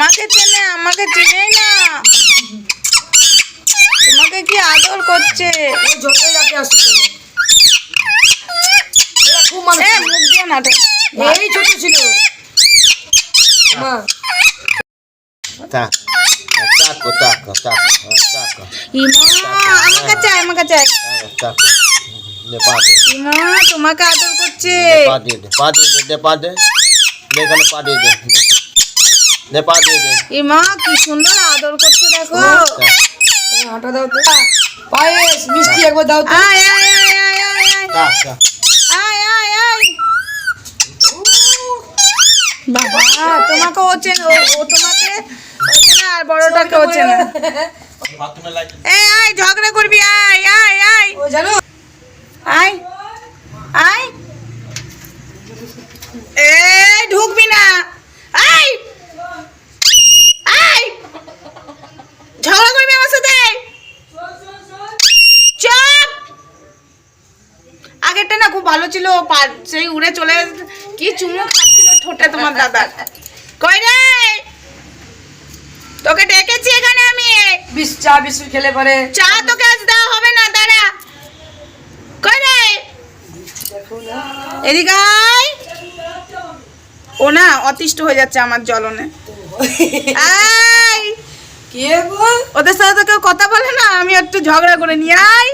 তোমাকে চেনে আমাকে চিনেই না। তোমাকে কি আদর করছে? ও যতই রাতে আসতে পারে এরা খুব মানুষ এ মুখ দিয়ে না রে। এই ছোট ছিল। মা। Taco, taco, taco, taco, taco, ইমা আমার কাছে আয়, আমার কাছে আয়। taco. De pate, ইমা তোমাকে আদর করছে। de pate, de pate, de pate. De con pate, ইমা কি সুন্দর আদর করছে দেখো। তুমি দাও তো পায়েস মিষ্টি একবার দাও তো। আয় আয় আয় আয় আয় আয়। আয় আয় আয়। বাবা তোমাকে ও চেনে ও ও তোমাকে চেনে আর বড়টাকে ও চেনে। এই আয় ঝগড়া করবি আয় আয় আয়। ও জানো? আয় আয়। এই ঢুকবি না আয় আয় ঝগড়া করবি আমার সাথে চুপ আগেরটা না খুব ভালো ছিল সেই উড়ে চলে কি চুমু খাচ্ছিল ঠোঁটে তোমার দাদা। কই রে? তোকে ডেকেছি এখানে আমি। বিশ চা বিস্কুট খেলে পরে। চা তোকে আজ দেওয়া হবে না দাঁড়া। কই রে? এদিকে। ও না অতিষ্ঠ হয়ে যাচ্ছে আমার জ্বলনে। আয়। কে বল ওদের সাথে তো কেউ কথা বলে না আমি একটু ঝগড়া করে নিয়ে আয়।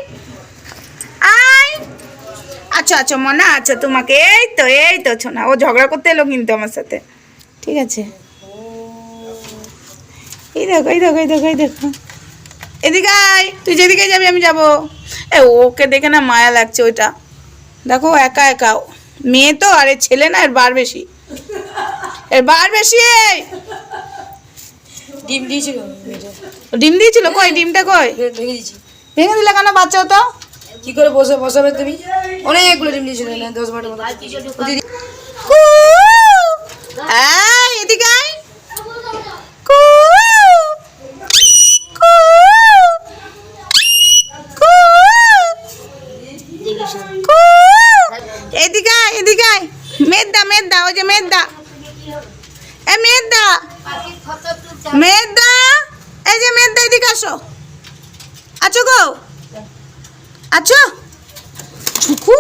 আচ্ছা আচ্ছা মনে আছে তোমাকে এই তো এই তো ছোনা ও ঝগড়া করতে এলো কিন্তু আমার সাথে। ঠিক আছে। এই দেখো এই দেখো এই দেখো এই দেখো। এদিকে আয় তুই যেদিকে যাবি আমি যাব। এ ওকে দেখে না মায়া লাগছে ওইটা। দেখো একা একা। মেয়ে তো আরে ছেলে না এর বার বেশি। এর বার বেশি এই। ডিম দিয়েছিল। ডিম দিয়েছিল? কই ডিমটা কই? ভেঙে ভেঙে দিলে কেন বাচ্চাও তো? কি করে বসে বসাবে তুমি? অনেকগুলো ডিম দিয়েছিল না দশ বারোটা মতো। এদিকে এদিকে আয় ওই যে এই যে এদিকে আসো। আছো গো? আছো ঝুকু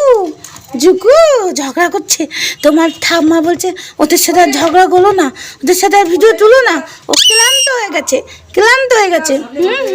ঝুকু, ঝগড়া করছে। তোমার ঠাম্মা বলছে, ওদের সাথে আর ঝগড়া করল না। ওদের সাথে আর ভিডিও তুলো না। ও ক্লান্ত হয়ে গেছে, ক্লান্ত হয়ে গেছে। হুম।